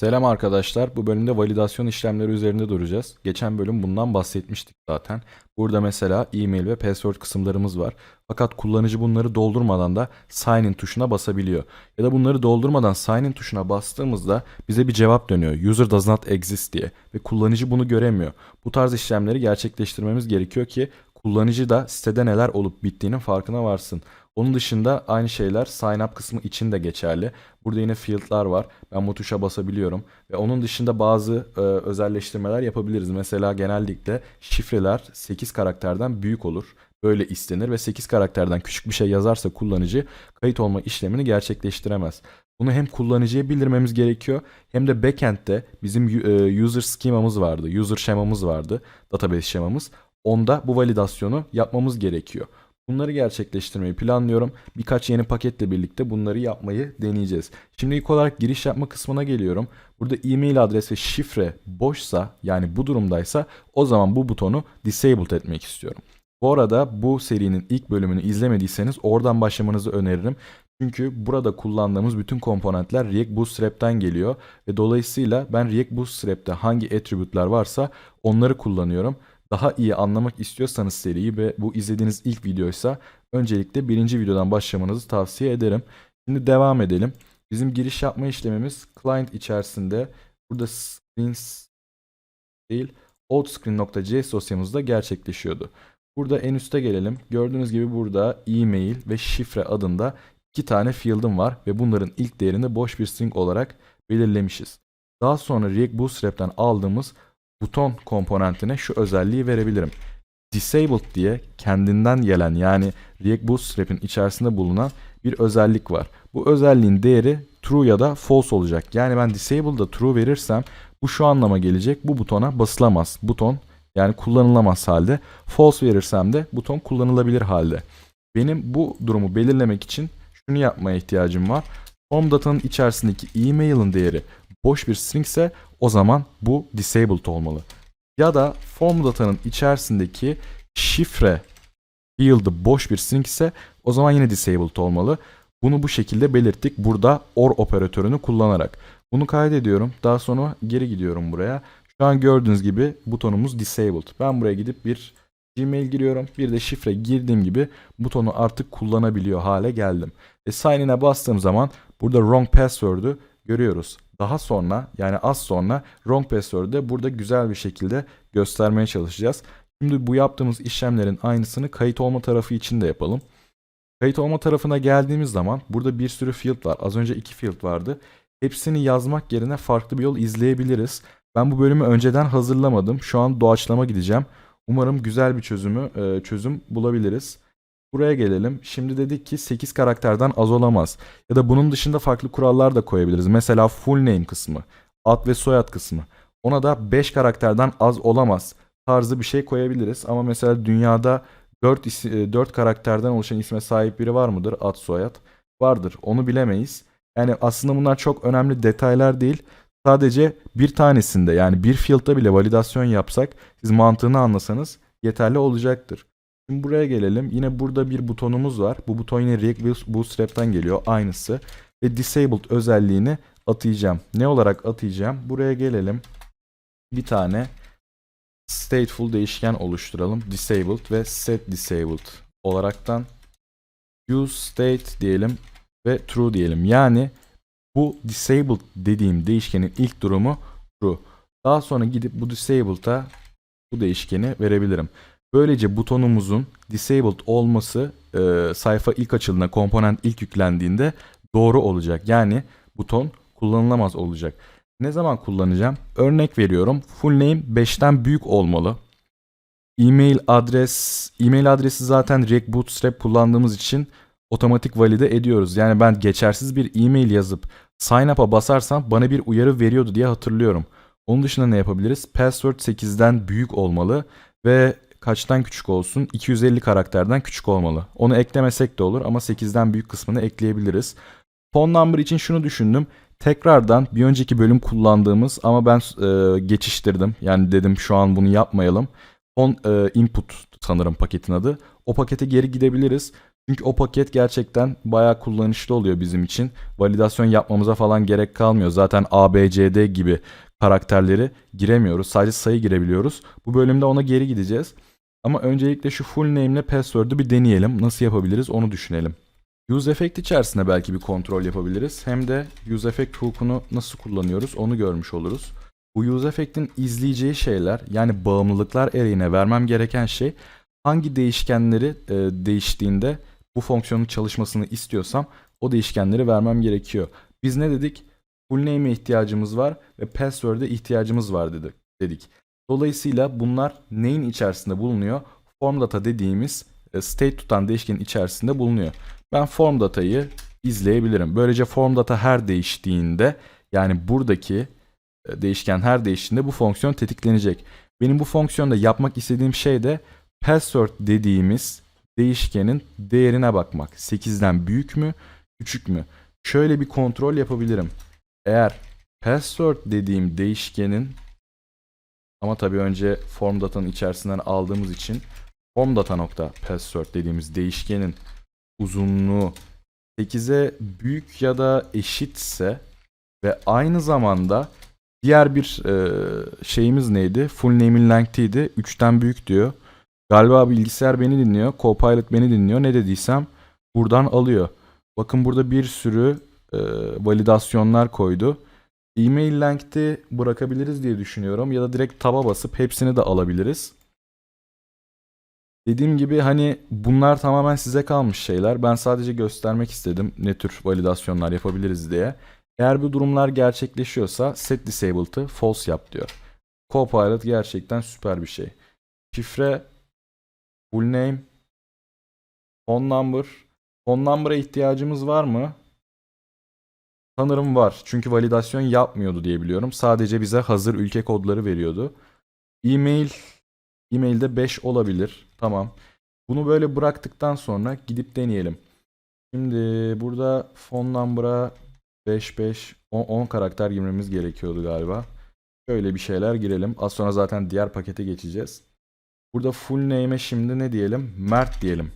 Selam arkadaşlar. Bu bölümde validasyon işlemleri üzerinde duracağız. Geçen bölüm bundan bahsetmiştik zaten. Burada mesela e-mail ve password kısımlarımız var. Fakat kullanıcı bunları doldurmadan da sign in tuşuna basabiliyor. Ya da bunları doldurmadan sign in tuşuna bastığımızda bize bir cevap dönüyor. User does not exist diye ve kullanıcı bunu göremiyor. Bu tarz işlemleri gerçekleştirmemiz gerekiyor ki kullanıcı da sitede neler olup bittiğinin farkına varsın. Onun dışında aynı şeyler sign up kısmı için de geçerli. Burada yine field'lar var. Ben bu tuşa basabiliyorum. Ve onun dışında bazı e, özelleştirmeler yapabiliriz. Mesela genellikle şifreler 8 karakterden büyük olur. Böyle istenir ve 8 karakterden küçük bir şey yazarsa kullanıcı kayıt olma işlemini gerçekleştiremez. Bunu hem kullanıcıya bildirmemiz gerekiyor hem de backend'de bizim e, user schema'mız vardı. User şemamız vardı. Database şemamız. Onda bu validasyonu yapmamız gerekiyor. Bunları gerçekleştirmeyi planlıyorum. Birkaç yeni paketle birlikte bunları yapmayı deneyeceğiz. Şimdi ilk olarak giriş yapma kısmına geliyorum. Burada e-mail adres şifre boşsa yani bu durumdaysa o zaman bu butonu disabled etmek istiyorum. Bu arada bu serinin ilk bölümünü izlemediyseniz oradan başlamanızı öneririm. Çünkü burada kullandığımız bütün komponentler React Bootstrap'ten geliyor ve dolayısıyla ben React Bootstrap'te hangi attribute'lar varsa onları kullanıyorum daha iyi anlamak istiyorsanız seriyi ve bu izlediğiniz ilk videoysa öncelikle birinci videodan başlamanızı tavsiye ederim. Şimdi devam edelim. Bizim giriş yapma işlemimiz client içerisinde burada screens değil outscreen.js dosyamızda gerçekleşiyordu. Burada en üste gelelim. Gördüğünüz gibi burada e-mail ve şifre adında iki tane field'ım var ve bunların ilk değerini boş bir string olarak belirlemişiz. Daha sonra React Bootstrap'ten aldığımız buton komponentine şu özelliği verebilirim. Disabled diye kendinden gelen yani React Bootstrap'in içerisinde bulunan bir özellik var. Bu özelliğin değeri true ya da false olacak. Yani ben disabled'a true verirsem bu şu anlama gelecek. Bu butona basılamaz. Buton yani kullanılamaz halde. False verirsem de buton kullanılabilir halde. Benim bu durumu belirlemek için şunu yapmaya ihtiyacım var. Home datanın içerisindeki e-mail'in değeri boş bir string ise o zaman bu disabled olmalı. Ya da form datanın içerisindeki şifre field'ı boş bir string ise o zaman yine disabled olmalı. Bunu bu şekilde belirttik burada or operatörünü kullanarak. Bunu kaydediyorum. Daha sonra geri gidiyorum buraya. Şu an gördüğünüz gibi butonumuz disabled. Ben buraya gidip bir Gmail giriyorum. Bir de şifre girdiğim gibi butonu artık kullanabiliyor hale geldim. E sign in'e bastığım zaman burada wrong password'ü görüyoruz. Daha sonra yani az sonra wrong password'ü de burada güzel bir şekilde göstermeye çalışacağız. Şimdi bu yaptığımız işlemlerin aynısını kayıt olma tarafı için de yapalım. Kayıt olma tarafına geldiğimiz zaman burada bir sürü field var. Az önce iki field vardı. Hepsini yazmak yerine farklı bir yol izleyebiliriz. Ben bu bölümü önceden hazırlamadım. Şu an doğaçlama gideceğim. Umarım güzel bir çözümü e, çözüm bulabiliriz. Buraya gelelim. Şimdi dedik ki 8 karakterden az olamaz. Ya da bunun dışında farklı kurallar da koyabiliriz. Mesela full name kısmı, ad ve soyad kısmı. Ona da 5 karakterden az olamaz tarzı bir şey koyabiliriz. Ama mesela dünyada 4, 4 karakterden oluşan isme sahip biri var mıdır? Ad, soyad. Vardır. Onu bilemeyiz. Yani aslında bunlar çok önemli detaylar değil. Sadece bir tanesinde yani bir field'da bile validasyon yapsak siz mantığını anlasanız yeterli olacaktır. Şimdi buraya gelelim. Yine burada bir butonumuz var. Bu buton yine React Bootstrap'ten geliyor. Aynısı. Ve Disabled özelliğini atayacağım. Ne olarak atayacağım? Buraya gelelim. Bir tane stateful değişken oluşturalım. Disabled ve set disabled olaraktan use state diyelim ve true diyelim. Yani bu disabled dediğim değişkenin ilk durumu true. Daha sonra gidip bu disabled'a bu değişkeni verebilirim. Böylece butonumuzun disabled olması e, sayfa ilk açıldığında, komponent ilk yüklendiğinde doğru olacak. Yani buton kullanılamaz olacak. Ne zaman kullanacağım? Örnek veriyorum. Full name 5'ten büyük olmalı. E-mail adres, e-mail adresi zaten React Bootstrap kullandığımız için otomatik valide ediyoruz. Yani ben geçersiz bir e-mail yazıp sign up'a basarsam bana bir uyarı veriyordu diye hatırlıyorum. Onun dışında ne yapabiliriz? Password 8'den büyük olmalı ve kaçtan küçük olsun? 250 karakterden küçük olmalı. Onu eklemesek de olur ama 8'den büyük kısmını ekleyebiliriz. Phone number için şunu düşündüm. Tekrardan bir önceki bölüm kullandığımız ama ben e, geçiştirdim. Yani dedim şu an bunu yapmayalım. Phone e, input sanırım paketin adı. O pakete geri gidebiliriz. Çünkü o paket gerçekten bayağı kullanışlı oluyor bizim için. Validasyon yapmamıza falan gerek kalmıyor. Zaten A, B, C, D gibi karakterleri giremiyoruz. Sadece sayı girebiliyoruz. Bu bölümde ona geri gideceğiz. Ama öncelikle şu full name ile password'ü bir deneyelim. Nasıl yapabiliriz onu düşünelim. Use effect içerisinde belki bir kontrol yapabiliriz. Hem de use effect hook'unu nasıl kullanıyoruz onu görmüş oluruz. Bu use effect'in izleyeceği şeyler yani bağımlılıklar array'ine vermem gereken şey hangi değişkenleri e, değiştiğinde bu fonksiyonun çalışmasını istiyorsam o değişkenleri vermem gerekiyor. Biz ne dedik? Full name'e ihtiyacımız var ve password'e ihtiyacımız var dedik. Dolayısıyla bunlar neyin içerisinde bulunuyor? Form data dediğimiz e, state tutan değişkenin içerisinde bulunuyor. Ben form datayı izleyebilirim. Böylece form data her değiştiğinde yani buradaki e, değişken her değiştiğinde bu fonksiyon tetiklenecek. Benim bu fonksiyonda yapmak istediğim şey de password dediğimiz değişkenin değerine bakmak. 8'den büyük mü, küçük mü? Şöyle bir kontrol yapabilirim. Eğer password dediğim değişkenin ama tabii önce form data'nın içerisinden aldığımız için form data nokta password dediğimiz değişkenin uzunluğu 8'e büyük ya da eşitse ve aynı zamanda diğer bir e, şeyimiz neydi? Full name'in length'iydi. 3'ten büyük diyor. Galiba bilgisayar beni dinliyor. Copilot beni dinliyor. Ne dediysem buradan alıyor. Bakın burada bir sürü e, validasyonlar koydu. E-mail length'i bırakabiliriz diye düşünüyorum. Ya da direkt taba basıp hepsini de alabiliriz. Dediğim gibi hani bunlar tamamen size kalmış şeyler. Ben sadece göstermek istedim ne tür validasyonlar yapabiliriz diye. Eğer bu durumlar gerçekleşiyorsa set disabled'ı false yap diyor. Copilot gerçekten süper bir şey. Şifre, full name, phone number. Phone number'a ihtiyacımız var mı? Sanırım var. Çünkü validasyon yapmıyordu diye biliyorum. Sadece bize hazır ülke kodları veriyordu. E-mail E-mail'de 5 olabilir. Tamam. Bunu böyle bıraktıktan sonra gidip deneyelim. Şimdi burada phone number'a 5 5 10, 10 karakter girmemiz gerekiyordu galiba. Şöyle bir şeyler girelim. Az sonra zaten diğer pakete geçeceğiz. Burada full name'e şimdi ne diyelim? Mert diyelim.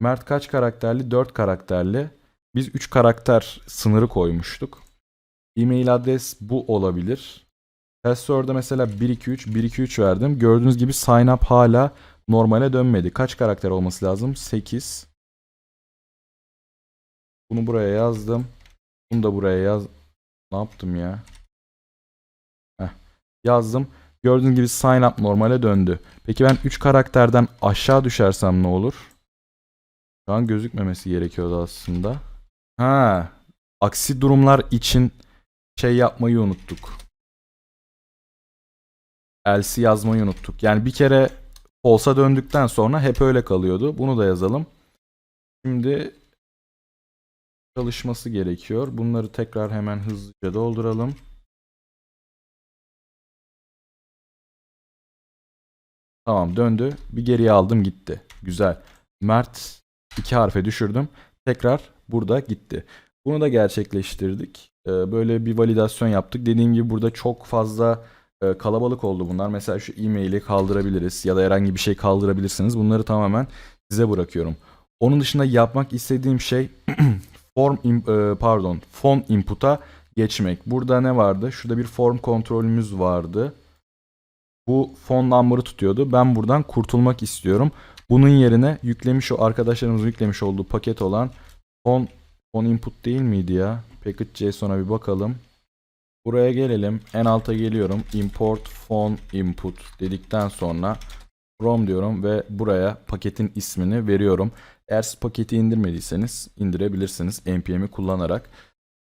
Mert kaç karakterli? 4 karakterli. Biz 3 karakter sınırı koymuştuk. E-mail adres bu olabilir. Password'a mesela 123 123 verdim. Gördüğünüz gibi sign up hala normale dönmedi. Kaç karakter olması lazım? 8. Bunu buraya yazdım. Bunu da buraya yaz. Ne yaptım ya? Heh. Yazdım. Gördüğünüz gibi sign up normale döndü. Peki ben 3 karakterden aşağı düşersem ne olur? Şu an gözükmemesi gerekiyordu aslında. Ha, aksi durumlar için şey yapmayı unuttuk. Else yazmayı unuttuk. Yani bir kere olsa döndükten sonra hep öyle kalıyordu. Bunu da yazalım. Şimdi çalışması gerekiyor. Bunları tekrar hemen hızlıca dolduralım. Tamam döndü. Bir geriye aldım gitti. Güzel. Mert iki harfe düşürdüm. Tekrar burada gitti. Bunu da gerçekleştirdik. Ee, Böyle bir validasyon yaptık. Dediğim gibi burada çok fazla e, kalabalık oldu bunlar. Mesela şu e-maili kaldırabiliriz ya da herhangi bir şey kaldırabilirsiniz. Bunları tamamen size bırakıyorum. Onun dışında yapmak istediğim şey form e, pardon font input'a geçmek. Burada ne vardı? Şurada bir form kontrolümüz vardı. Bu font number'ı tutuyordu. Ben buradan kurtulmak istiyorum. Bunun yerine yüklemiş o arkadaşlarımızın yüklemiş olduğu paket olan font font input değil miydi ya? Package.json'a bir bakalım. Buraya gelelim. En alta geliyorum. Import font input dedikten sonra from diyorum ve buraya paketin ismini veriyorum. Eğer siz paketi indirmediyseniz indirebilirsiniz npm'i kullanarak.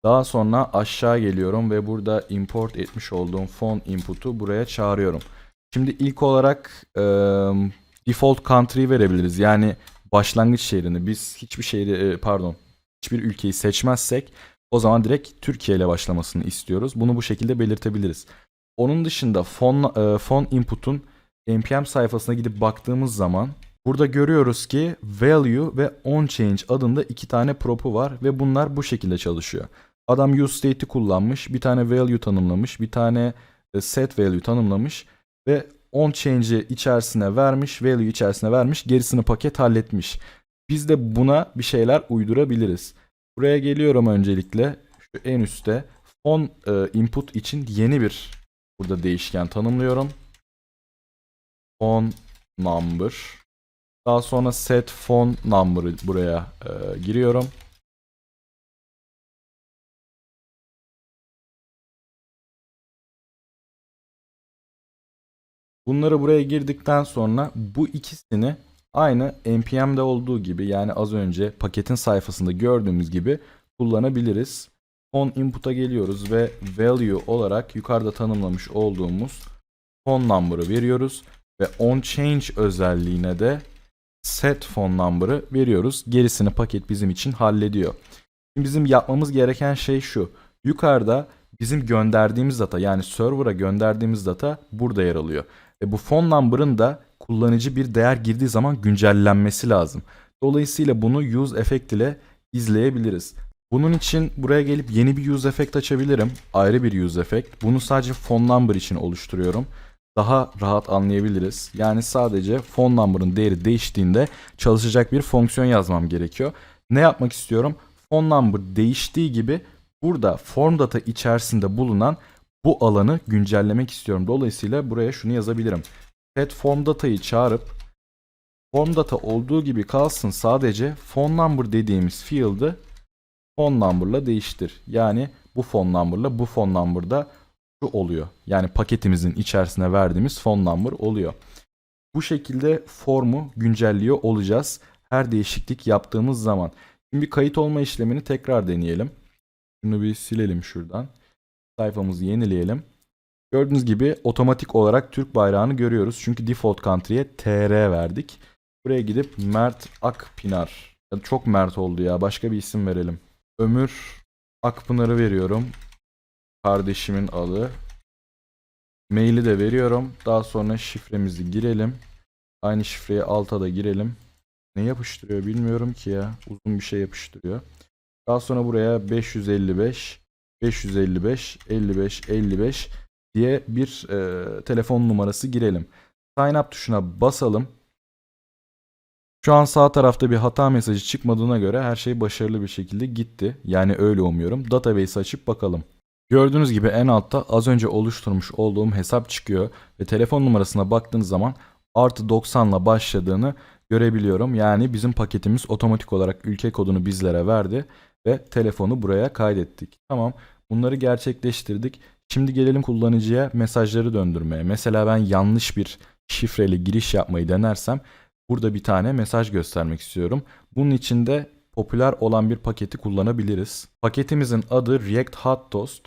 Daha sonra aşağı geliyorum ve burada import etmiş olduğum font input'u buraya çağırıyorum. Şimdi ilk olarak e, default country verebiliriz. Yani başlangıç şehrini. Biz hiçbir şehri e, pardon hiçbir ülkeyi seçmezsek o zaman direkt Türkiye ile başlamasını istiyoruz. Bunu bu şekilde belirtebiliriz. Onun dışında font, e, font input'un npm sayfasına gidip baktığımız zaman burada görüyoruz ki value ve onChange adında iki tane prop'u var ve bunlar bu şekilde çalışıyor. Adam use state'i kullanmış, bir tane value tanımlamış, bir tane e, set value tanımlamış ve onChange'i içerisine vermiş, value içerisine vermiş, gerisini paket halletmiş. Biz de buna bir şeyler uydurabiliriz. Buraya geliyorum öncelikle. Şu en üstte fon e, input için yeni bir burada değişken tanımlıyorum. Fon number. Daha sonra set fon number'ı buraya e, giriyorum. Bunları buraya girdikten sonra bu ikisini aynı npm'de olduğu gibi yani az önce paketin sayfasında gördüğümüz gibi kullanabiliriz. On input'a geliyoruz ve value olarak yukarıda tanımlamış olduğumuz phone number'ı veriyoruz ve on change özelliğine de set phone number'ı veriyoruz. Gerisini paket bizim için hallediyor. Şimdi bizim yapmamız gereken şey şu. Yukarıda bizim gönderdiğimiz data yani server'a gönderdiğimiz data burada yer alıyor. Ve bu phone number'ın da kullanıcı bir değer girdiği zaman güncellenmesi lazım. Dolayısıyla bunu use effect ile izleyebiliriz. Bunun için buraya gelip yeni bir use effect açabilirim. Ayrı bir use effect. Bunu sadece phone number için oluşturuyorum. Daha rahat anlayabiliriz. Yani sadece phone number'ın değeri değiştiğinde çalışacak bir fonksiyon yazmam gerekiyor. Ne yapmak istiyorum? Phone number değiştiği gibi burada form data içerisinde bulunan bu alanı güncellemek istiyorum. Dolayısıyla buraya şunu yazabilirim. Set form data'yı çağırıp form data olduğu gibi kalsın sadece phone number dediğimiz field'ı phone number'la değiştir. Yani bu phone number'la bu phone number'da şu oluyor. Yani paketimizin içerisine verdiğimiz phone number oluyor. Bu şekilde formu güncelliyor olacağız. Her değişiklik yaptığımız zaman. Şimdi kayıt olma işlemini tekrar deneyelim. Şunu bir silelim şuradan. Sayfamızı yenileyelim. Gördüğünüz gibi otomatik olarak Türk bayrağını görüyoruz. Çünkü default country'e TR verdik. Buraya gidip Mert Akpinar. Ya Çok Mert oldu ya. Başka bir isim verelim. Ömür Akpınar'ı veriyorum. Kardeşimin adı. Maili de veriyorum. Daha sonra şifremizi girelim. Aynı şifreyi alta da girelim. Ne yapıştırıyor bilmiyorum ki ya. Uzun bir şey yapıştırıyor. Daha sonra buraya 555 555 55 55 diye bir e, telefon numarası girelim. Sign up tuşuna basalım. Şu an sağ tarafta bir hata mesajı çıkmadığına göre her şey başarılı bir şekilde gitti. Yani öyle umuyorum. Database açıp bakalım. Gördüğünüz gibi en altta az önce oluşturmuş olduğum hesap çıkıyor ve telefon numarasına baktığınız zaman artı 90 ile başladığını görebiliyorum. Yani bizim paketimiz otomatik olarak ülke kodunu bizlere verdi ve telefonu buraya kaydettik. Tamam bunları gerçekleştirdik. Şimdi gelelim kullanıcıya mesajları döndürmeye. Mesela ben yanlış bir şifreli giriş yapmayı denersem burada bir tane mesaj göstermek istiyorum. Bunun için de popüler olan bir paketi kullanabiliriz. Paketimizin adı React Hot Toast.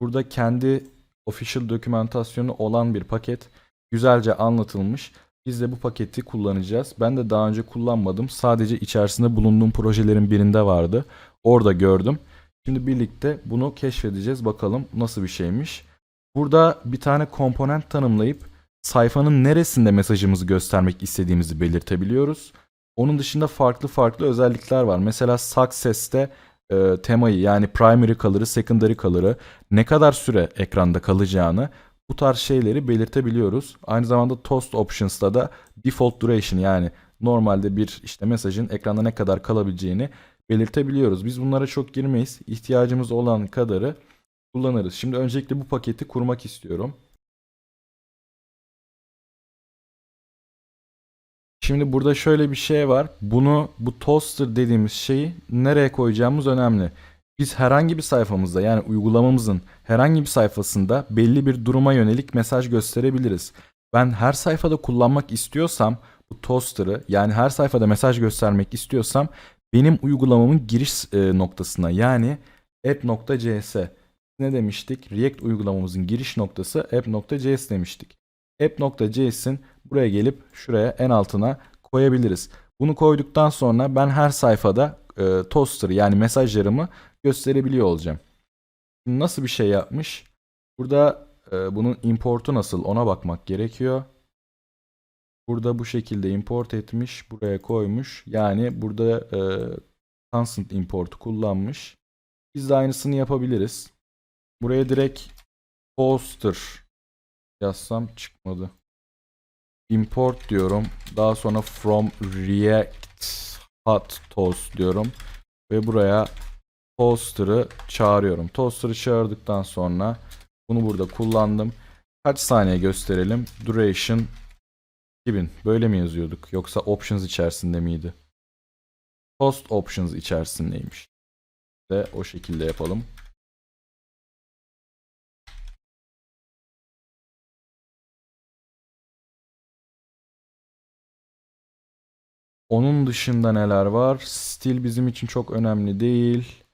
Burada kendi official dokümantasyonu olan bir paket. Güzelce anlatılmış. Biz de bu paketi kullanacağız. Ben de daha önce kullanmadım. Sadece içerisinde bulunduğum projelerin birinde vardı. Orada gördüm. Şimdi birlikte bunu keşfedeceğiz. Bakalım nasıl bir şeymiş. Burada bir tane komponent tanımlayıp sayfanın neresinde mesajımızı göstermek istediğimizi belirtebiliyoruz. Onun dışında farklı farklı özellikler var. Mesela Success'te e, temayı yani primary color'ı, secondary color'ı ne kadar süre ekranda kalacağını bu tarz şeyleri belirtebiliyoruz. Aynı zamanda Toast Options'ta da default duration yani normalde bir işte mesajın ekranda ne kadar kalabileceğini belirtebiliyoruz. Biz bunlara çok girmeyiz. İhtiyacımız olan kadarı kullanırız. Şimdi öncelikle bu paketi kurmak istiyorum. Şimdi burada şöyle bir şey var. Bunu bu toaster dediğimiz şeyi nereye koyacağımız önemli. Biz herhangi bir sayfamızda yani uygulamamızın herhangi bir sayfasında belli bir duruma yönelik mesaj gösterebiliriz. Ben her sayfada kullanmak istiyorsam bu toaster'ı yani her sayfada mesaj göstermek istiyorsam benim uygulamamın giriş e, noktasına yani app.cs ne demiştik? React uygulamamızın giriş noktası app.js demiştik. App.js'in buraya gelip şuraya en altına koyabiliriz. Bunu koyduktan sonra ben her sayfada e, toaster yani mesajlarımı gösterebiliyor olacağım. Nasıl bir şey yapmış? Burada e, bunun importu nasıl ona bakmak gerekiyor. Burada bu şekilde import etmiş, buraya koymuş. Yani burada e, constant import'u kullanmış. Biz de aynısını yapabiliriz. Buraya direkt poster yazsam çıkmadı. Import diyorum. Daha sonra from React hot toast diyorum. Ve buraya toaster'ı çağırıyorum. Toaster'ı çağırdıktan sonra bunu burada kullandım. Kaç saniye gösterelim? Duration 2000. Böyle mi yazıyorduk? Yoksa options içerisinde miydi? Toast options içerisindeymiş. De o şekilde yapalım. Onun dışında neler var? Stil bizim için çok önemli değil.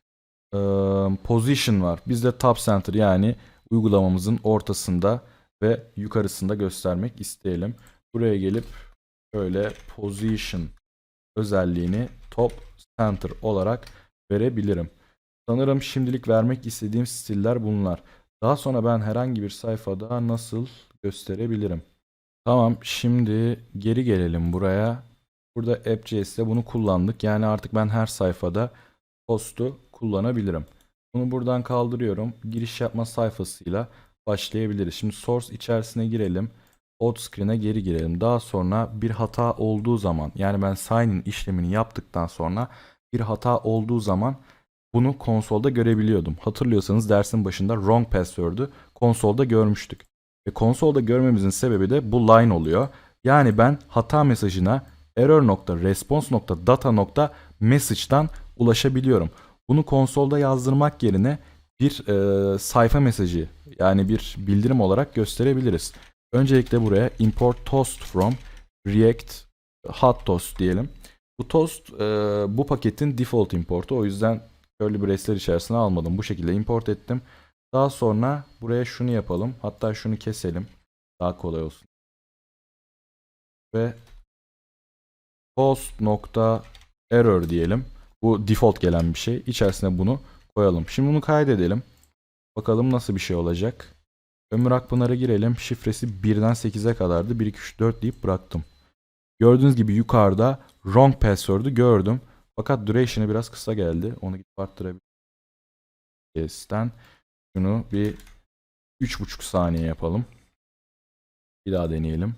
Position var. Bizde top center yani uygulamamızın ortasında ve yukarısında göstermek isteyelim. Buraya gelip böyle position özelliğini top center olarak verebilirim. Sanırım şimdilik vermek istediğim stiller bunlar. Daha sonra ben herhangi bir sayfada nasıl gösterebilirim? Tamam, şimdi geri gelelim buraya. Burada app.js'te bunu kullandık. Yani artık ben her sayfada post'u kullanabilirim. Bunu buradan kaldırıyorum. Giriş yapma sayfasıyla başlayabiliriz. Şimdi source içerisine girelim. Auth screen'e geri girelim. Daha sonra bir hata olduğu zaman yani ben sign in işlemini yaptıktan sonra bir hata olduğu zaman bunu konsolda görebiliyordum. Hatırlıyorsanız dersin başında wrong password'ü konsolda görmüştük. Ve konsolda görmemizin sebebi de bu line oluyor. Yani ben hata mesajına error.response.data.message'dan ulaşabiliyorum. Bunu konsolda yazdırmak yerine bir e, sayfa mesajı yani bir bildirim olarak gösterebiliriz. Öncelikle buraya import toast from react hot toast diyelim. Bu toast e, bu paketin default importu. O yüzden curly brace'ler içerisine almadım. Bu şekilde import ettim. Daha sonra buraya şunu yapalım. Hatta şunu keselim. Daha kolay olsun. Ve post nokta error diyelim. Bu default gelen bir şey. İçerisine bunu koyalım. Şimdi bunu kaydedelim. Bakalım nasıl bir şey olacak. Ömür Akpınar'a girelim. Şifresi 1'den 8'e kadardı. 1, 2, 3, 4 deyip bıraktım. Gördüğünüz gibi yukarıda wrong password'u gördüm. Fakat duration'ı biraz kısa geldi. Onu gidip arttırabilirim. Yes'ten şunu bir 3,5 saniye yapalım. Bir daha deneyelim.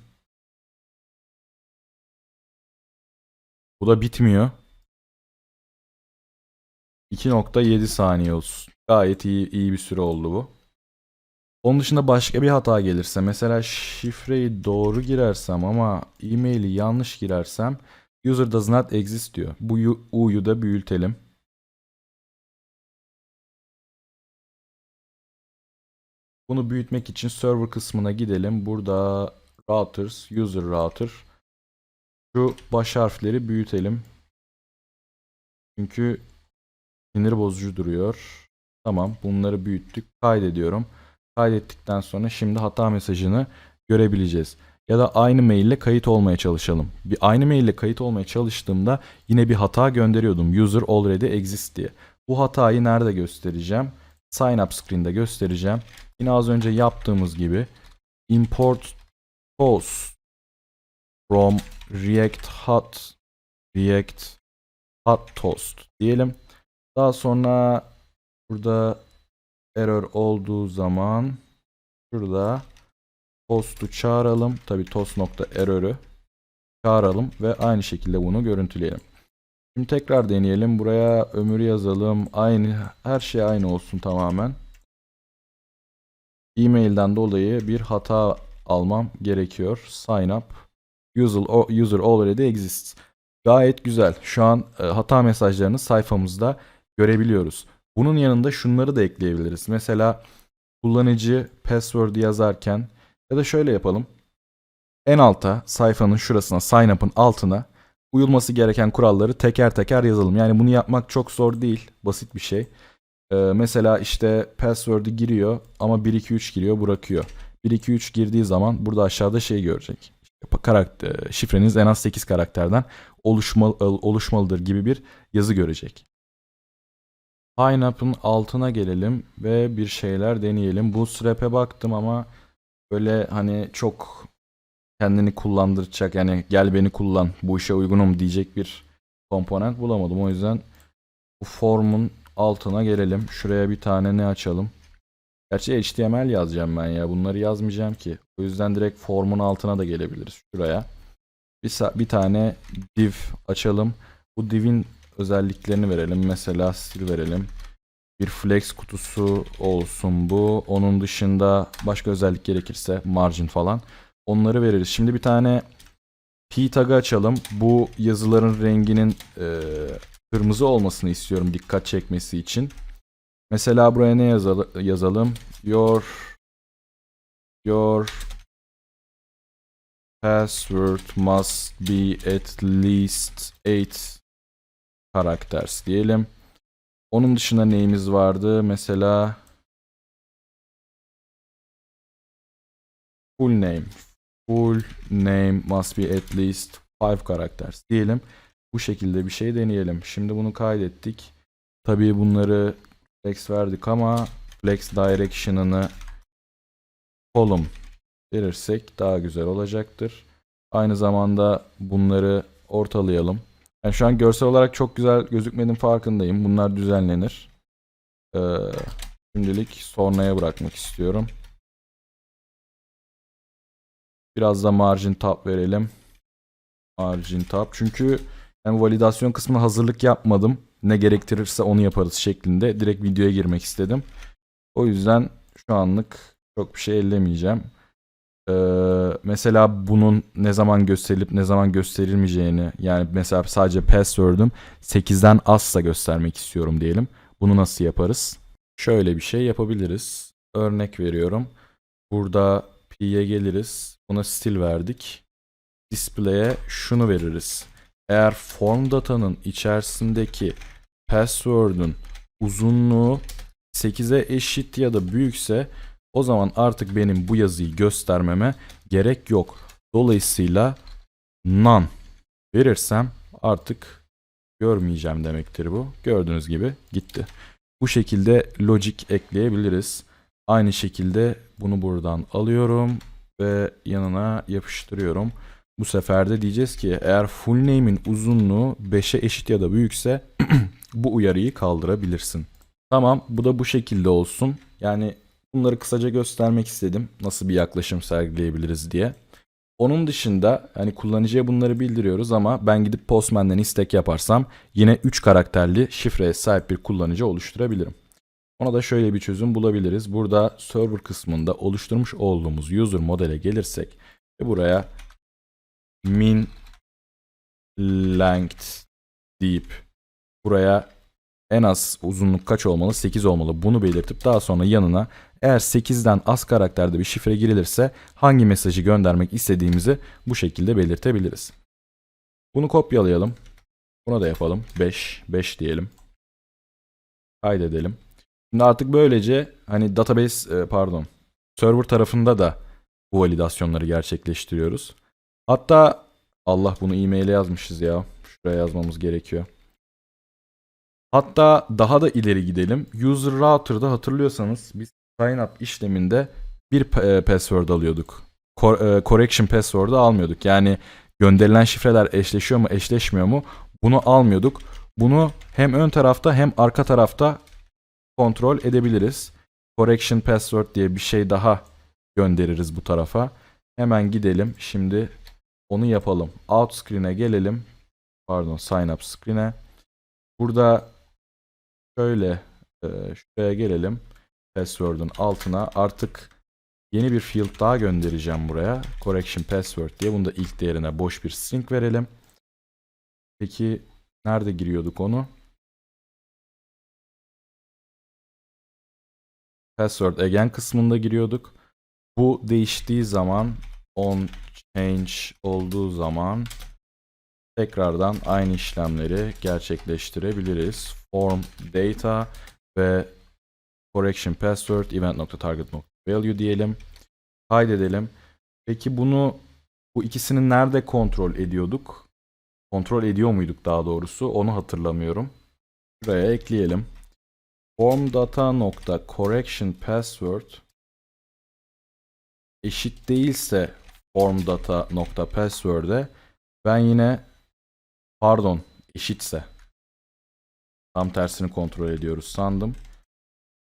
Bu da bitmiyor. 2.7 saniye olsun. Gayet iyi, iyi bir süre oldu bu. Onun dışında başka bir hata gelirse mesela şifreyi doğru girersem ama e-maili yanlış girersem user does not exist diyor. Bu U'yu da büyütelim. Bunu büyütmek için server kısmına gidelim. Burada routers, user router. Şu baş harfleri büyütelim. Çünkü sinir bozucu duruyor. Tamam bunları büyüttük. Kaydediyorum. Kaydettikten sonra şimdi hata mesajını görebileceğiz. Ya da aynı maille kayıt olmaya çalışalım. Bir aynı maille kayıt olmaya çalıştığımda yine bir hata gönderiyordum. User already exists diye. Bu hatayı nerede göstereceğim? Sign up screen'de göstereceğim. Yine az önce yaptığımız gibi import post from react hot react hot toast diyelim. Daha sonra burada error olduğu zaman şurada toast'u çağıralım. Tabi error'ı çağıralım ve aynı şekilde bunu görüntüleyelim. Şimdi tekrar deneyelim. Buraya ömür yazalım. Aynı her şey aynı olsun tamamen. E-mail'den dolayı bir hata almam gerekiyor. Sign up. User, user already exists. Gayet güzel. Şu an e, hata mesajlarını sayfamızda görebiliyoruz. Bunun yanında şunları da ekleyebiliriz. Mesela kullanıcı password yazarken ya da şöyle yapalım. En alta sayfanın şurasına sign up'ın altına uyulması gereken kuralları teker teker yazalım. Yani bunu yapmak çok zor değil. Basit bir şey. Ee, mesela işte password'ı giriyor ama 1 2 3 giriyor bırakıyor. 1 2 3 girdiği zaman burada aşağıda şey görecek. Karakter, şifreniz en az 8 karakterden oluşmalı, oluşmalıdır gibi bir yazı görecek. Pineapple'ın altına gelelim ve bir şeyler deneyelim. Bootstrap'e baktım ama böyle hani çok kendini kullandıracak yani gel beni kullan bu işe uygunum diyecek bir komponent bulamadım. O yüzden bu formun altına gelelim. Şuraya bir tane ne açalım? Gerçi HTML yazacağım ben ya. Bunları yazmayacağım ki. O yüzden direkt formun altına da gelebiliriz. Şuraya. Bir, bir tane div açalım. Bu divin özelliklerini verelim. Mesela stil verelim. Bir flex kutusu olsun bu. Onun dışında başka özellik gerekirse margin falan. Onları veririz. Şimdi bir tane P tag'ı açalım. Bu yazıların renginin e, kırmızı olmasını istiyorum dikkat çekmesi için. Mesela buraya ne yazal- yazalım? Your your password must be at least 8 characters diyelim. Onun dışında neyimiz vardı? Mesela full name. Full name must be at least 5 characters diyelim. Bu şekilde bir şey deneyelim. Şimdi bunu kaydettik. Tabii bunları flex verdik ama flex direction'ını column verirsek daha güzel olacaktır. Aynı zamanda bunları ortalayalım. Yani şu an görsel olarak çok güzel gözükmedim farkındayım. Bunlar düzenlenir. Ee, şimdilik sonraya bırakmak istiyorum. Biraz da margin tab verelim. Margin tab. Çünkü ben validasyon kısmına hazırlık yapmadım. Ne gerektirirse onu yaparız şeklinde. Direkt videoya girmek istedim. O yüzden şu anlık çok bir şey ellemeyeceğim. Ee, mesela bunun ne zaman gösterilip ne zaman gösterilmeyeceğini yani mesela sadece password'üm 8'den azsa göstermek istiyorum diyelim. Bunu nasıl yaparız? Şöyle bir şey yapabiliriz. Örnek veriyorum. Burada P'ye geliriz. Buna stil verdik. Display'e şunu veririz. Eğer form datanın içerisindeki password'un uzunluğu 8'e eşit ya da büyükse o zaman artık benim bu yazıyı göstermeme gerek yok. Dolayısıyla none verirsem artık görmeyeceğim demektir bu. Gördüğünüz gibi gitti. Bu şekilde logic ekleyebiliriz. Aynı şekilde bunu buradan alıyorum ve yanına yapıştırıyorum. Bu sefer de diyeceğiz ki eğer full name'in uzunluğu 5'e eşit ya da büyükse bu uyarıyı kaldırabilirsin. Tamam bu da bu şekilde olsun. Yani bunları kısaca göstermek istedim. Nasıl bir yaklaşım sergileyebiliriz diye. Onun dışında hani kullanıcıya bunları bildiriyoruz ama ben gidip Postman'dan istek yaparsam yine 3 karakterli şifreye sahip bir kullanıcı oluşturabilirim. Ona da şöyle bir çözüm bulabiliriz. Burada server kısmında oluşturmuş olduğumuz user modele gelirsek ve buraya min length deyip buraya en az uzunluk kaç olmalı? 8 olmalı. Bunu belirtip daha sonra yanına eğer 8'den az karakterde bir şifre girilirse hangi mesajı göndermek istediğimizi bu şekilde belirtebiliriz. Bunu kopyalayalım. Buna da yapalım. 5, 5 diyelim. Kaydedelim. Şimdi artık böylece hani database e, pardon server tarafında da bu validasyonları gerçekleştiriyoruz. Hatta Allah bunu e-mail'e yazmışız ya. Şuraya yazmamız gerekiyor. Hatta daha da ileri gidelim. User router'da hatırlıyorsanız biz sign up işleminde bir e, password alıyorduk. E, correction password'ı almıyorduk. Yani gönderilen şifreler eşleşiyor mu, eşleşmiyor mu? Bunu almıyorduk. Bunu hem ön tarafta hem arka tarafta kontrol edebiliriz. Correction password diye bir şey daha göndeririz bu tarafa. Hemen gidelim. Şimdi onu yapalım. Out screen'e gelelim. Pardon, sign up screen'e. Burada şöyle e, şuraya gelelim. Password'un altına artık yeni bir field daha göndereceğim buraya. Correction password diye. Bunu da ilk değerine boş bir string verelim. Peki nerede giriyorduk onu? Password again kısmında giriyorduk. Bu değiştiği zaman on change olduğu zaman tekrardan aynı işlemleri gerçekleştirebiliriz. Form data ve correction password event.target.value diyelim. Kaydedelim. Peki bunu bu ikisini nerede kontrol ediyorduk? Kontrol ediyor muyduk daha doğrusu? Onu hatırlamıyorum. Şuraya ekleyelim. Form data nokta correction password eşit değilse form data nokta password'e ben yine pardon eşitse tam tersini kontrol ediyoruz sandım.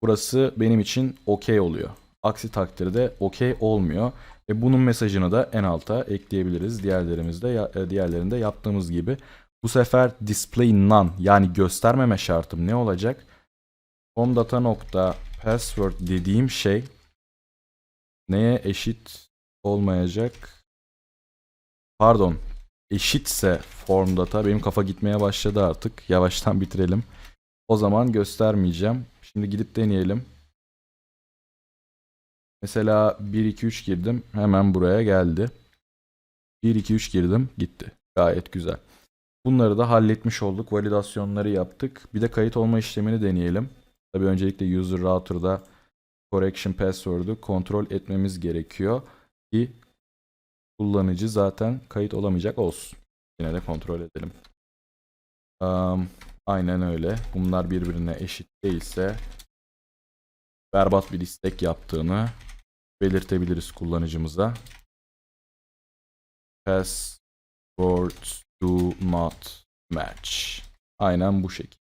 Burası benim için okey oluyor. Aksi takdirde okey olmuyor. Ve bunun mesajını da en alta ekleyebiliriz. Diğerlerimizde e, diğerlerinde yaptığımız gibi. Bu sefer display none yani göstermeme şartım ne olacak? Home data nokta password dediğim şey neye eşit olmayacak? Pardon. Eşitse form data benim kafa gitmeye başladı artık. Yavaştan bitirelim. O zaman göstermeyeceğim. Şimdi gidip deneyelim. Mesela 1 2 3 girdim. Hemen buraya geldi. 1 2 3 girdim. Gitti. Gayet güzel. Bunları da halletmiş olduk. Validasyonları yaptık. Bir de kayıt olma işlemini deneyelim. Tabii öncelikle user router'da correction password'u kontrol etmemiz gerekiyor ki kullanıcı zaten kayıt olamayacak olsun. Yine de kontrol edelim. Um, aynen öyle. Bunlar birbirine eşit değilse berbat bir istek yaptığını belirtebiliriz kullanıcımıza. Passwords do not match. Aynen bu şekilde.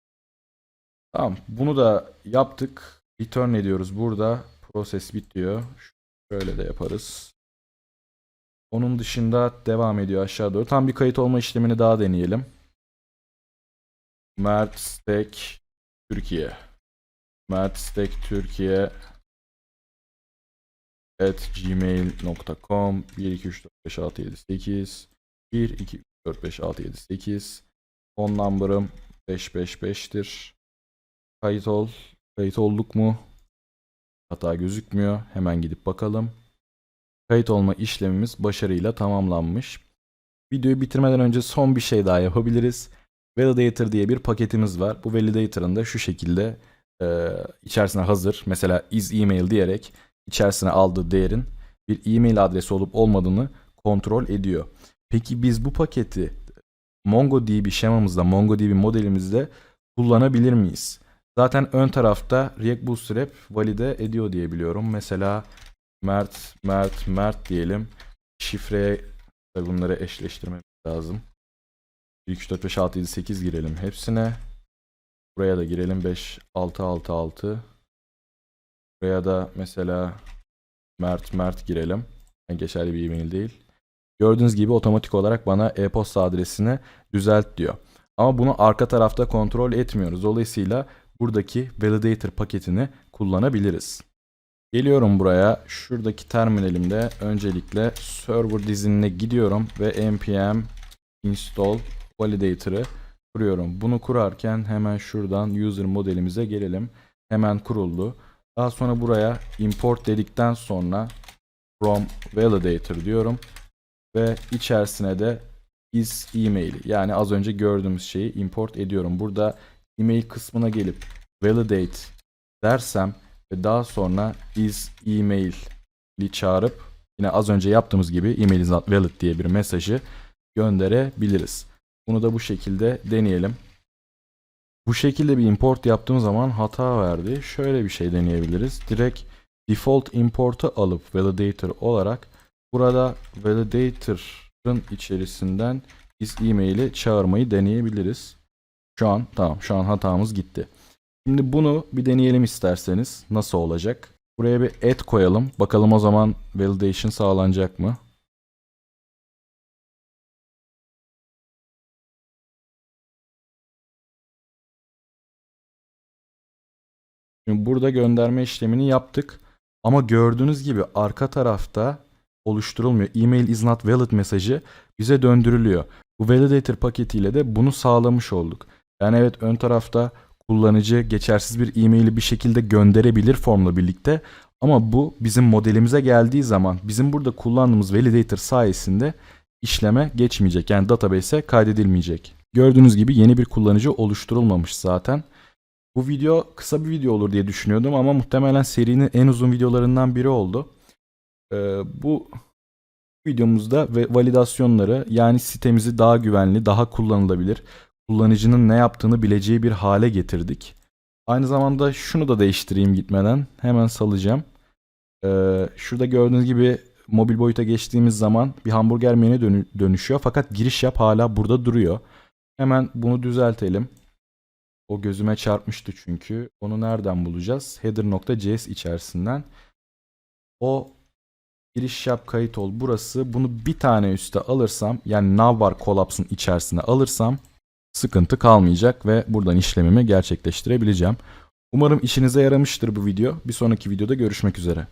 Tamam. Bunu da yaptık. Return ediyoruz. Burada proses bitiyor. Şöyle de yaparız. Onun dışında devam ediyor aşağı doğru. Tam bir kayıt olma işlemini daha deneyelim. Mert Stek Türkiye. Mert Stek Türkiye at gmail.com 1 2 3 4 5 6 7 8 1 2 3 4 5 6 7 8 Phone number'ım 555'tir. Kayıt ol. Kayıt olduk mu? Hata gözükmüyor. Hemen gidip bakalım. Kayıt olma işlemimiz başarıyla tamamlanmış. Videoyu bitirmeden önce son bir şey daha yapabiliriz. Validator diye bir paketimiz var. Bu Validator'ın da şu şekilde e, içerisine hazır. Mesela is email diyerek içerisine aldığı değerin bir e-mail adresi olup olmadığını kontrol ediyor. Peki biz bu paketi MongoDB şemamızda, MongoDB modelimizde kullanabilir miyiz? Zaten ön tarafta React Bootstrap valide ediyor diye biliyorum. Mesela Mert, Mert, Mert diyelim. Şifreye bunları eşleştirmemiz lazım. 1, 2, 3, 4, 5, 6, 7, 8 girelim hepsine. Buraya da girelim 5, 6, 6, 6. Buraya da mesela Mert, Mert girelim. Yani geçerli bir e-mail değil. Gördüğünüz gibi otomatik olarak bana e-posta adresini düzelt diyor. Ama bunu arka tarafta kontrol etmiyoruz. Dolayısıyla buradaki validator paketini kullanabiliriz. Geliyorum buraya. Şuradaki terminalimde öncelikle server dizinine gidiyorum ve npm install validator'ı kuruyorum. Bunu kurarken hemen şuradan user modelimize gelelim. Hemen kuruldu. Daha sonra buraya import dedikten sonra from validator diyorum ve içerisine de is email yani az önce gördüğümüz şeyi import ediyorum. Burada email kısmına gelip validate dersem ve daha sonra is email çağırıp yine az önce yaptığımız gibi email is not valid diye bir mesajı gönderebiliriz. Bunu da bu şekilde deneyelim. Bu şekilde bir import yaptığım zaman hata verdi. Şöyle bir şey deneyebiliriz. Direkt default import'u alıp validator olarak burada validator'ın içerisinden is email'i çağırmayı deneyebiliriz. Şu an tamam şu an hatamız gitti. Şimdi bunu bir deneyelim isterseniz. Nasıl olacak? Buraya bir add koyalım. Bakalım o zaman validation sağlanacak mı? Şimdi burada gönderme işlemini yaptık. Ama gördüğünüz gibi arka tarafta oluşturulmuyor. Email is not valid mesajı bize döndürülüyor. Bu validator paketiyle de bunu sağlamış olduk. Yani evet ön tarafta kullanıcı geçersiz bir e-maili bir şekilde gönderebilir formla birlikte. Ama bu bizim modelimize geldiği zaman bizim burada kullandığımız validator sayesinde işleme geçmeyecek. Yani database'e kaydedilmeyecek. Gördüğünüz gibi yeni bir kullanıcı oluşturulmamış zaten. Bu video kısa bir video olur diye düşünüyordum ama muhtemelen serinin en uzun videolarından biri oldu. Ee, bu videomuzda ve validasyonları yani sitemizi daha güvenli, daha kullanılabilir, kullanıcının ne yaptığını bileceği bir hale getirdik. Aynı zamanda şunu da değiştireyim gitmeden. Hemen salacağım. Ee, şurada gördüğünüz gibi mobil boyuta geçtiğimiz zaman bir hamburger dönü- dönüşüyor. Fakat giriş yap hala burada duruyor. Hemen bunu düzeltelim. O gözüme çarpmıştı çünkü. Onu nereden bulacağız? Header.js içerisinden. O giriş yap kayıt ol burası. Bunu bir tane üste alırsam yani navbar collapse'ın içerisine alırsam sıkıntı kalmayacak ve buradan işlemimi gerçekleştirebileceğim. Umarım işinize yaramıştır bu video. Bir sonraki videoda görüşmek üzere.